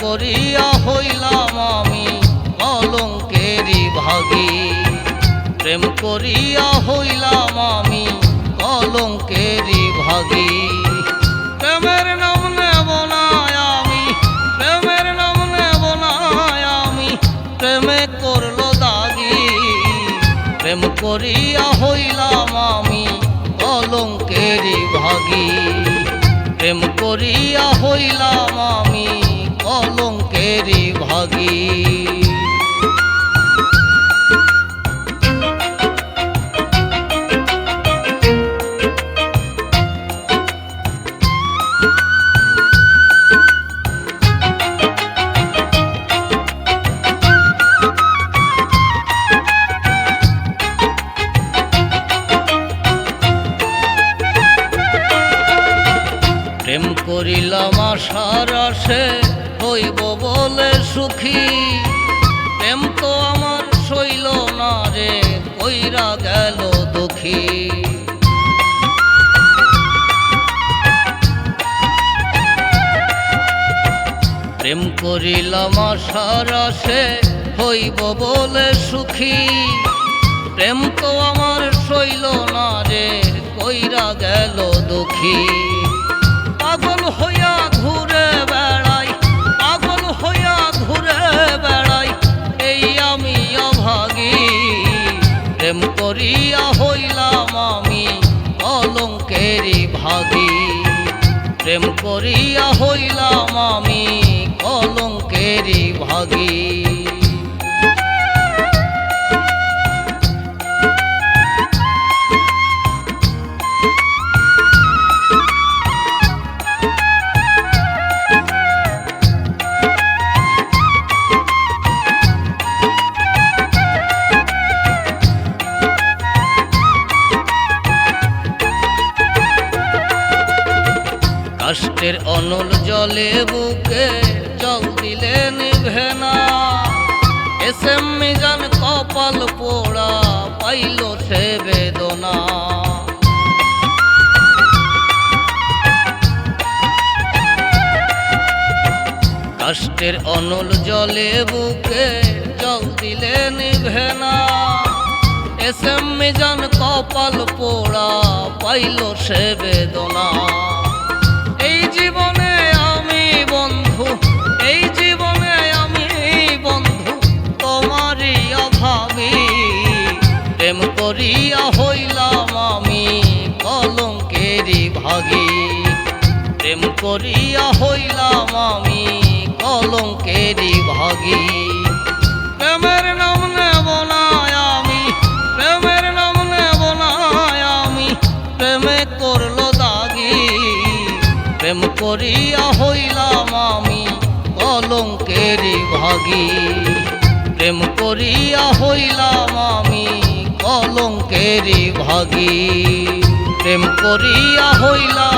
করিয়া হইলাম আমি কলঙ্কেরি ভাগি। প্রেম করিয়া হইলাম আমি কলঙ্কেরি ভাগী। প্রেমের নাম নেব না আমি, প্রেমের নাম নেব না আমি, প্রেমে করল দাগি। প্রেম করিয়া হইলাম আমি কলঙ্কেরি ভাগী। প্রেম করিয়া হইলাম আমি ভাগী। প্রেম করিলাম আশার আসে হইব বলে সুখী। প্রেম তো আমার সইল না রে কইরা গেল দুঃখী। প্রেম করিলাম আশার আসে হইব বলে সুখী। প্রেম তো আমার সইল না রে কইরা গেল দুঃখী। প্রেম করিয়া হইলাম আমি। কাষ্টের অনল জলে বুকে জল দিলে নিভে না। এস এম মিজান কপাল পোড়া পাইল সে বেদনা। কাষ্টের অনল জলে বুকে জল দিলে নিভে না। এস এম মিজান কপাল পোড়া পাইল সে বেদনা। ভাগী। প্রেম করিয়া হইলাম আমি কলঙ্কেরি ভাগী। প্রেমের নাম নেব আমি, প্রেমের নাম নেব আমি, প্রেমে করল দাগি। প্রেম করিয়া হইলাম আমি কলঙ্কেরি ভাগী। প্রেম করিয়া হইলাম আমি কলঙ্কেরি ভাগী। প্রেম করিয়া হইলাম।